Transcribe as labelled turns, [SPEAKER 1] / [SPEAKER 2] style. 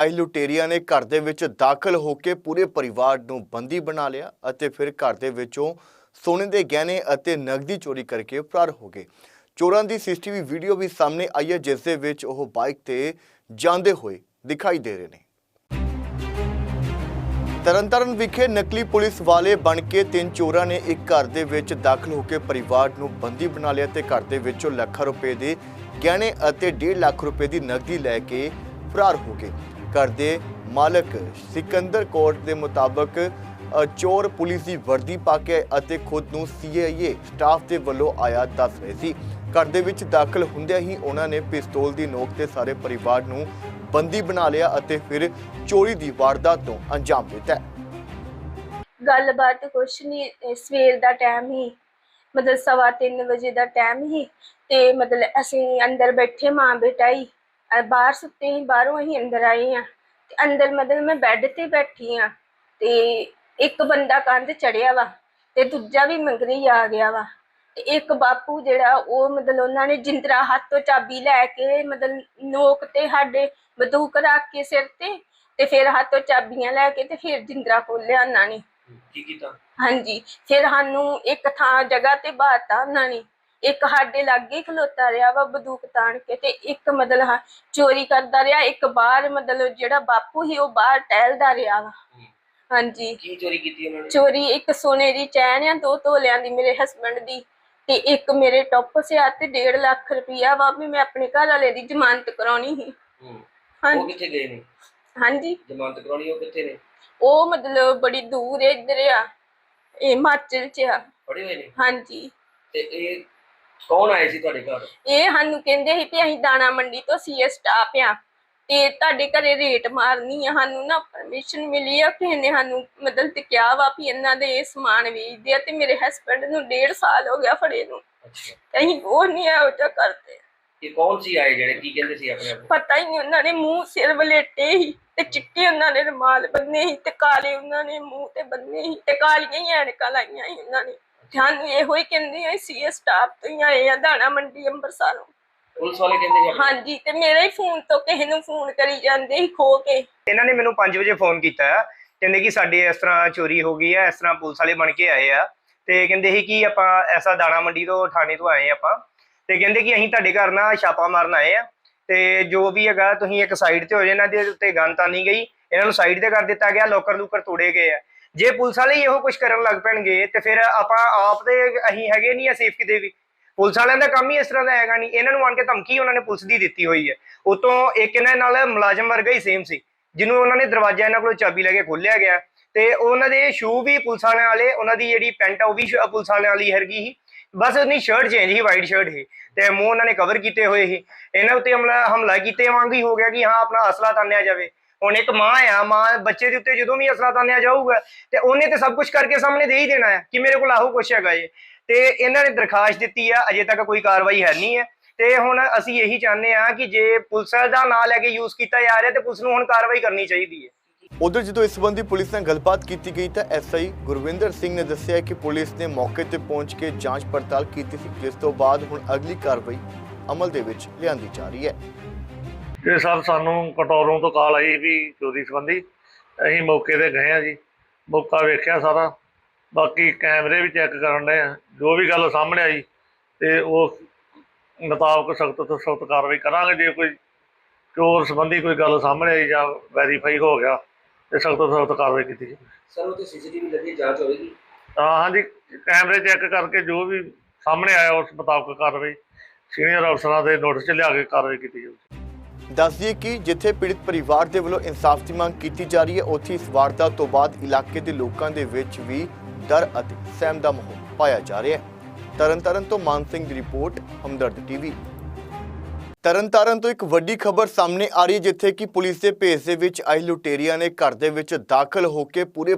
[SPEAKER 1] ਆਈ ਲੁਟੇਰੀਆਂ ਨੇ ਘਰ ਦੇ ਵਿੱਚ ਦਾਖਲ ਹੋ ਕੇ ਪੂਰੇ ਪਰਿਵਾਰ ਨੂੰ ਬੰਦੀ ਬਣਾ ਲਿਆ ਅਤੇ ਫਿਰ ਘਰ ਦੇ ਵਿੱਚੋਂ ਸੋਨੇ ਦੇ ਗਹਿਣੇ ਅਤੇ ਨਕਦੀ ਚੋਰੀ ਕਰਕੇ ਫਰਾਰ ਹੋ ਗਏ। ਚੋਰਾਂ ਦੀ ਸੀਸੀਟੀਵੀ ਵੀਡੀਓ ਵੀ ਸਾਹਮਣੇ ਆਈ ਹੈ, ਜਿਸ ਦੇ ਵਿੱਚ ਉਹ ਬਾਈਕ ਤੇ ਜਾਂਦੇ ਹੋਏ ਦਿਖਾਈ ਦੇ ਰਹੇ ਨੇ। ਤਰਨਤਾਰਨ ਵਿਖੇ ਨਕਲੀ ਪੁਲਿਸ ਵਾਲੇ ਬਣ ਕੇ ਤਿੰਨ ਚੋਰਾਂ ਨੇ ਇੱਕ ਘਰ ਦੇ ਵਿੱਚ ਦਾਖਲ ਹੋ ਕੇ ਪਰਿਵਾਰ ਨੂੰ ਬੰਦੀ ਬਣਾ ਲਿਆ ਤੇ ਘਰ ਦੇ ਵਿੱਚੋਂ ਲੱਖਾਂ ਰੁਪਏ ਦੇ ਗਹਿਣੇ ਅਤੇ 1.5 ਲੱਖ ਰੁਪਏ ਦੀ ਨਕਦੀ ਲੈ ਕੇ ਫਰਾਰ ਹੋ ਗਏ। ਘਰ ਦੇ ਮਾਲਕ ਸਿਕੰਦਰ ਕੋਟ ਦੇ ਮੁਤਾਬਕ ਚੋਰ ਪੁਲਿਸ ਦੀ ਵਰਦੀ ਪਾ ਕੇ ਅਤੇ ਖੁਦ ਨੂੰ ਸੀਆਈਏ ਸਟਾਫ ਦੇ ਵੱਲੋਂ ਆਇਆ ਦੱਸ ਰਹੇ ਸੀ। ਘਰ ਦੇ ਵਿੱਚ ਦਾਖਲ ਹੁੰਦਿਆਂ ਹੀ ਉਹਨਾਂ ਨੇ ਪਿਸਤੌਲ ਦੀ ਨੋਕ ਤੇ ਸਾਰੇ ਪਰਿਵਾਰ ਨੂੰ ਬੰਦੀ ਬਣਾ ਲਿਆ ਅਤੇ ਫਿਰ ਚੋਰੀ ਦੀ ਵਾਰਦਾਤ ਨੂੰ ਅੰਜਾਮ ਦਿੱਤਾ।
[SPEAKER 2] ਗੱਲਬਾਤ ਕੁਛ ਨਹੀਂ ਸਵੇਰ ਦਾ ਟਾਈਮ ਹੀ, ਮਤਲਬ ਸਵਾ ਤਿੰਨ ਵਜੇ ਦਾ ਟਾਈਮ ਹੀ, ਤੇ ਮਤਲਬ ਅਸੀਂ ਅੰਦਰ ਬੈਠੇ ਮਾਂ ਬੇਟਾ ਹੀ। ਬਾਹਰ ਸੁੱਤੇ ਹੀ ਬਾਹਰੋਂ ਅਸੀਂ ਅੰਦਰ ਆਏ ਆ ਤੇ ਅੰਦਰ ਮਤਲਬ ਮੈਂ ਬੈੱਡ ਤੇ ਬੈਠੀ ਆ ਤੇ ਇੱਕ ਬੰਦਾ ਕੰਧ ਚੜਿਆ ਵਾ ਤੇ ਦੂਜਾ ਵੀ ਮੰਗਰੀ ਆ ਗਿਆ ਵਾ ਤੇ ਇੱਕ ਬਾਪੂ ਜਿਹੜਾ ਉਹ ਮਤਲਬ ਉਹਨਾਂ ਨੇ ਜਿੰਦਰਾ ਹੱਥ ਤੋਂ ਚਾਬੀ ਲੈ ਕੇ ਮਤਲਬ ਨੋਕ ਤੇ ਸਾਡੇ ਬੰਦੂਕ ਰੱਖ ਕੇ ਸਿਰ ਤੇ ਤੇ ਫਿਰ ਹੱਥੋਂ ਚਾਬੀਆਂ ਲੈ ਕੇ ਤੇ ਫਿਰ ਜਿੰਦਰਾ ਖੋਲਿਆ ਉਹਨਾਂ ਨੇ।
[SPEAKER 3] ਕੀ ਕੀਤਾ?
[SPEAKER 2] ਹਾਂਜੀ ਫਿਰ ਸਾਨੂੰ ਇੱਕ ਥਾਂ ਜਗ੍ਹਾ ਤੇ ਬਾਤਾ ਉਹਨਾਂ ਨੇ। ਇੱਕ ਸਾਡੇ ਲਾਗੇ ਹੀ ਖਲੋਤਾ ਰਿਹਾ ਵਾ ਬੰਦੂਕ ਤਾਣ ਕੇ ਤੇ ਇੱਕ ਮਤਲਬ ਹਾਂ ਚੋਰੀ ਕਰਦਾ ਰਿਹਾ ਇੱਕ ਬਾਹਰ ਮਤਲਬ ਜਿਹੜਾ ਬਾਪੂ ਸੀ ਉਹ ਬਾਹਰ ਟਹਿਲਦਾ ਰਿਹਾ ਵਾ। ਹਾਂਜੀ।
[SPEAKER 3] ਕੀ ਚੋਰੀ ਕੀਤੀ ਉਹਨਾਂ ਨੇ?
[SPEAKER 2] ਚੋਰੀ ਇੱਕ ਸੋਨੇ ਦੀ ਚੈਨ ਆ ਦੋ ਤੋਲਿਆਂ ਦੀ ਮੇਰੇ ਹਸਬੰਡ ਦੀ ਤੇ ਇੱਕ ਮੇਰੇ ਟੋਪਸ ਆ ਤੇ 1.5 ਲੱਖ ਰੁਪਈਆ ਵਾ ਵੀ ਮੈਂ ਆਪਣੇ ਘਰ ਵਾਲੇ ਦੀ ਜ਼ਮਾਨਤ ਕਰਾਉਣੀ ਸੀ।
[SPEAKER 3] ਹੂੰ। ਉਹ
[SPEAKER 2] ਹਾਂਜੀ
[SPEAKER 3] ਕਿੱਥੇ ਗਏ ਨੇ?
[SPEAKER 2] ਹਾਂਜੀ।
[SPEAKER 3] ਜ਼ਮਾਨਤ ਕਰਾਉਣੀ ਉਹ ਕਿੱਥੇ ਨੇ?
[SPEAKER 2] ਉਹ ਮਤਲਬ ਬੜੀ ਦੂਰ ਹੈ ਇੱਧਰ ਆ ਇਹ ਹਿਮਾਚਲ ਚ ਆ।
[SPEAKER 3] ਫੜੇ ਹੋਏ ਨੇ?
[SPEAKER 2] ਹਾਂਜੀ।
[SPEAKER 3] ਤੇ ਇਹ ਕੌਣ ਆਏ ਸੀ ਤੁਹਾਡੇ ਘਰ?
[SPEAKER 2] ਇਹ ਸਾਨੂੰ ਕਹਿੰਦੇ ਸੀ ਕਿ ਅਸੀਂ ਦਾਣਾ ਮੰਡੀ ਤੋਂ ਸੀਏ ਸਟਾਫ ਆ ਤੇ ਤੁਹਾਡੇ ਘਰੇ ਰੇਟ ਮਾਰਨੀ ਆ ਸਾਨੂੰ ਨਾ ਪਰਮਿਸ਼ਨ ਮਿਲੀ ਆ ਕਿਸੇ ਨੇ ਸਾਨੂੰ ਮਤਲਬ ਤੇ ਕਿਹਾ ਵਾ ਵੀ ਇਹਨਾਂ ਦੇ ਇਹ ਸਮਾਨ ਵੇਚਦੇ ਆ ਤੇ ਮੇਰੇ ਹਸਬੰਡ ਨੂੰ ਡੇਢ ਸਾਲ ਹੋ ਗਿਆ ਫੜੇ ਨੂੰ।
[SPEAKER 3] ਅੱਛਾ।
[SPEAKER 2] ਤੇ ਅਸੀਂ ਉਹ ਨਹੀਂ ਇਹੋ ਜਿਹਾ ਕਰਦੇ।
[SPEAKER 3] ਇਹ ਕੌਣ ਸੀ ਆਏ ਜਿਹੜੇ ਕੀ ਕਹਿੰਦੇ ਸੀ ਆਪਣੇ ਆਪ?
[SPEAKER 2] ਪਤਾ ਹੀ ਨਹੀਂ ਉਹਨਾਂ ਨੇ ਮੂੰਹ ਸਿਰ ਵਲੇਟੇ ਸੀ ਤੇ ਚਿੱਟੇ ਉਹਨਾਂ ਨੇ ਰੁਮਾਲ ਬੰਨੇ ਸੀ ਤੇ ਕਾਲੇ ਉਹਨਾਂ ਨੇ ਮੂੰਹ ਤੇ ਬੰਨੇ ਸੀ ਤੇ ਕਾਲੀਆਂ ਹੀ ਐਨਕਾਂ ਲਾਈਆਂ ਸੀ ਉਹਨਾਂ ਨੇ। ਸਾਨੂੰ ਇਹੋ ਹੀ ਕਹਿੰਦੇ ਆ ਸੀਏ ਸਟਾਫ ਤੋਂ ਹੀ ਆਏ ਆ ਦਾਣਾ ਮੰਡੀ ਅੰਮ੍ਰਿਤਸਰੋਂ
[SPEAKER 3] ਪੁਲਿਸ ਵਾਲੇ ਕਹਿੰਦੇ ਆਪਣੇ-
[SPEAKER 2] ਹਾਂਜੀ ਤੇ ਮੇਰੇ ਹੀ ਫੋਨ ਤੋਂ ਕਿਸੇ ਨੂੰ ਫੋਨ ਕਰੀ ਜਾਂਦੇ ਸੀ ਖੋ ਕੇ।
[SPEAKER 4] ਇਹਨਾਂ ਨੇ ਮੈਨੂੰ 5 ਵਜੇ ਫੋਨ ਕੀਤਾ। ਕਹਿੰਦੇ ਕਿ ਸਾਡੀ ਇਸ ਤਰ੍ਹਾਂ ਚੋਰੀ ਹੋ ਗਈ ਆ ਇਸ ਤਰ੍ਹਾਂ ਪੁਲਿਸ ਵਾਲੇ ਬਣ ਕੇ ਆਏ ਆ। ਤੇ ਕਹਿੰਦੇ ਸੀ ਕਿ ਆਪਾਂ ਐਸਾ ਦਾਣਾ ਮੰਡੀ ਤੋਂ ਥਾਣੇ ਤੋਂ ਆਏ ਆਪਾਂ। ਤੇ ਕਹਿੰਦੇ ਕਿ ਅਸੀਂ ਤੁਹਾਡੇ ਘਰ ਨਾ ਛਾਪਾ ਮਾਰਨ ਆਏ ਆ। ਤੇ ਜੋ ਵੀ ਹੈਗਾ ਤੁਸੀਂ ਇੱਕ ਸਾਈਡ ਤੇ ਹੋ ਜਾਏ ਇਹਨਾਂ ਦੇ ਉੱਤੇ ਗਨ ਤਾਂ ਨਹੀਂ ਗਈ। ਇਹਨਾਂ ਨੂੰ ਸਾਈਡ ਤੇ ਕਰ ਦਿੱਤਾ ਗਿਆ ਲੋਕਰ ਲੂਕਰ ਤੋੜੇ ਗਏ ਆ। ਜੇ ਪੁਲਿਸ ਵਾਲੇ ਹੀ ਇਹੋ ਕੁਝ ਕਰਨ ਲੱਗ ਪੈਣਗੇ, ਤੇ ਫਿਰ ਆਪਾਂ ਆਪ ਦੇ ਅਸੀਂ ਹੈਗੇ ਨਹੀਂ ਆ ਸੇਫ ਕਿਤੇ ਵੀ। ਪੁਲਿਸ ਵਾਲਿਆਂ ਦਾ ਕੰਮ ਹੀ ਇਸ ਤਰ੍ਹਾਂ ਦਾ ਹੈਗਾ ਨਹੀਂ। ਇਹਨਾਂ ਨੂੰ ਆਣ ਕੇ ਧਮਕੀ ਉਹਨਾਂ ਨੇ ਪੁਲਿਸ ਦੀ ਦਿੱਤੀ ਹੋਈ ਹੈ। ਉਤੋਂ ਇੱਕ ਇਹਨਾਂ ਨਾਲ ਮੁਲਾਜ਼ਮ ਵਰਗਾ ਹੀ ਸੇਮ ਸੀ, ਜਿਹਨੂੰ ਉਹਨਾਂ ਨੇ ਦਰਵਾਜ਼ਾ ਇਹਨਾਂ ਕੋਲੋਂ ਚਾਬੀ ਲੈ ਕੇ ਖੋਲਿਆ ਗਿਆ। ਤੇ ਉਹਨਾਂ ਦੇ ਸ਼ੂ ਵੀ ਪੁਲਿਸ ਵਾਲਿਆਂ ਵਾਲੇ, ਉਹਨਾਂ ਦੀ ਜਿਹੜੀ ਪੈਂਟ ਆ ਉਹ ਵੀ ਪੁਲਿਸ ਵਾਲਿਆਂ ਵਾਲੀ ਹੈਗੀ ਸੀ। ਬਸ ਉਹਦੀ ਸ਼ਰਟ ਚੇਂਜ ਹੀ ਵਾਈਟ ਸ਼ਰਟ ਸੀ। ਤੇ ਮੂੰਹ ਉਹਨਾਂ ਨੇ ਕਵਰ ਕੀਤੇ ਹੋਏ ਸੀ। ਇਹਨਾਂ ਉੱਤੇ ਹਮਲਾ ਹਮਲਾ ਕੀਤੇ ਵਾਂਗ ਹੀ ਹੋ ਗਿਆ ਕਿ ਹਾਂ, ਆਪਣਾ ਅਸਲਾ ਤਾਨਿਆ ਜਾਵੇ। ਹੁਣ ਇੱਕ ਮਾਂ ਆ, ਮਾਂ ਬੱਚੇ ਦੇ ਉੱਤੇ ਜਦੋਂ ਵੀ ਅਸਲਾ ਤਾਨਿਆ ਜਾਊਗਾ, ਤੇ ਉਹਨੇ ਤੇ ਸਭ ਕੁਝ ਕਰਕੇ ਸਾਹਮਣੇ ਦੇ ਹੀ ਦੇਣਾ ਹੈ ਕਿ ਮੇਰੇ ਕੋਲ ਆਹੋ ਕੁਛ ਹੈਗਾ ਏ ਤੇ ਇਹਨਾਂ ਨੇ ਦਰਖਾਸਤ ਦਿੱਤੀ ਆ, ਅਜੇ ਤੱਕ ਕੋਈ ਕਾਰਵਾਈ ਹੈ ਨਹੀਂ ਹੈ। ਤੇ ਹੁਣ ਅਸੀਂ ਇਹੀ ਚਾਹੁੰਦੇ ਆ ਕਿ ਜੇ ਪੁਲਿਸ ਦਾ ਨਾਂ ਲੈ ਕੇ ਯੂਜ਼ ਕੀਤਾ ਜਾ ਰਿਹਾ, ਤੇ ਪੁਲਿਸ ਨੂੰ ਹੁਣ ਕਾਰਵਾਈ ਕਰਨੀ ਚਾਹੀਦੀ ਹੈ।
[SPEAKER 1] ਉਧਰ ਜਦੋਂ ਇਸ ਸੰਬੰਧੀ ਪੁਲਿਸ ਨਾਲ ਗੱਲਬਾਤ ਕੀਤੀ ਗਈ, ਤਾਂ ਐਸਆਈ ਗੁਰਵਿੰਦਰ ਸਿੰਘ ਨੇ ਦੱਸਿਆ ਕਿ ਪੁਲਿਸ ਨੇ ਮੌਕੇ ਤੇ ਪਹੁੰਚ ਕੇ ਜਾਂਚ ਪੜਤਾਲ ਕੀਤੀ ਸੀ। ਜਿਸ ਤੋਂ ਬਾਅਦ ਹੁਣ ਅਗਲੀ ਕਾਰਵਾਈ ਅਮਲ ਦੇ ਵਿੱਚ ਲਿਆਂਦੀ ਜਾ ਰਹੀ ਹੈ।
[SPEAKER 5] ਇਹ ਸਰ ਸਾਨੂੰ ਕਟੋਰੋਂ ਤੋਂ ਕਾਲ ਆਈ ਵੀ ਚੋਰੀ ਸੰਬੰਧੀ। ਅਸੀਂ ਮੌਕੇ ਤੇ ਗਏ ਆ ਜੀ। ਮੌਕਾ ਵੇਖਿਆ ਸਾਰਾ। ਬਾਕੀ ਕੈਮਰੇ ਵੀ ਚੈੱਕ ਕਰਨ ਦੇ ਆ ਜੋ ਵੀ ਗੱਲ ਸਾਹਮਣੇ ਆਈ ਤੇ ਉਸ ਮੁਤਾਬਕ ਸਖਤ ਤੋਂ ਸਖਤ ਕਾਰਵਾਈ ਕਰਾਂਗੇ। ਜੇ ਕੋਈ ਚੋਰ ਸੰਬੰਧੀ ਕੋਈ ਗੱਲ ਸਾਹਮਣੇ ਆਈ ਜਾਂ ਵੈਰੀਫਾਈ ਹੋ ਗਿਆ ਤੇ ਸਖਤ ਤੋਂ ਸਖਤ ਕਾਰਵਾਈ ਕੀਤੀ ਜਾਵੇ।
[SPEAKER 3] ਸਰ ਉਹ ਤੇ ਸੀਸੀਟੀਵੀ ਲੱਗੀ ਜਾਂਚ ਹੋਵੇਗੀ
[SPEAKER 5] ਤਾਂ ਹਾਂਜੀ ਕੈਮਰੇ ਚੈੱਕ ਕਰਕੇ ਜੋ ਵੀ ਸਾਹਮਣੇ ਆਇਆ ਉਸ ਮੁਤਾਬਕ ਕਾਰਵਾਈ ਸੀਨੀਅਰ ਅਫਸਰਾਂ ਦੇ ਨੋਟਿਸ 'ਚ ਲਿਆ ਕੇ ਕਾਰਵਾਈ ਕੀਤੀ ਜਾਵੇ
[SPEAKER 1] ਦੱਸ ਦਈਏ ਕਿ ਜਿੱਥੇ ਪੀੜਤ ਪਰਿਵਾਰ ਦੇ ਵੱਲੋਂ ਇਨਸਾਫ ਦੀ ਮੰਗ ਕੀਤੀ ਜਾ ਰਹੀ ਹੈ, ਉੱਥੇ ਇਸ ਵਾਰਦਾਤ ਤੋਂ ਬਾਅਦ ਇਲਾਕੇ ਦੇ ਲੋਕਾਂ ਦੇ ਵਿੱਚ ਵੀ ਡਰ ਅਤੇ ਸਹਿਮ ਦਾ ਮਾਹੌਲ ਪਾਇਆ ਜਾ ਰਿਹਾ ਹੈ। ਤਰਨਤਾਰਨ ਤੋਂ ਮਾਨ ਸਿੰਘ ਦੀ ਰਿਪੋਰਟ, ਹਮਦਰਦ ਟੀਵੀ। ਤਰਨਤਾਰਨ ਤੋਂ ਇੱਕ ਵੱਡੀ ਖਬਰ ਸਾਹਮਣੇ ਆ ਰਹੀ ਹੈ, ਜਿੱਥੇ ਕਿ ਪੁਲਿਸ ਦੇ ਭੇਸ ਦੇ ਵਿੱਚ ਆਏ ਲੁਟੇਰੀਆਂ ਨੇ ਘਰ ਦੇ ਵਿੱਚ ਦਾਖਲ ਹੋ ਕੇ ਪੂਰੇ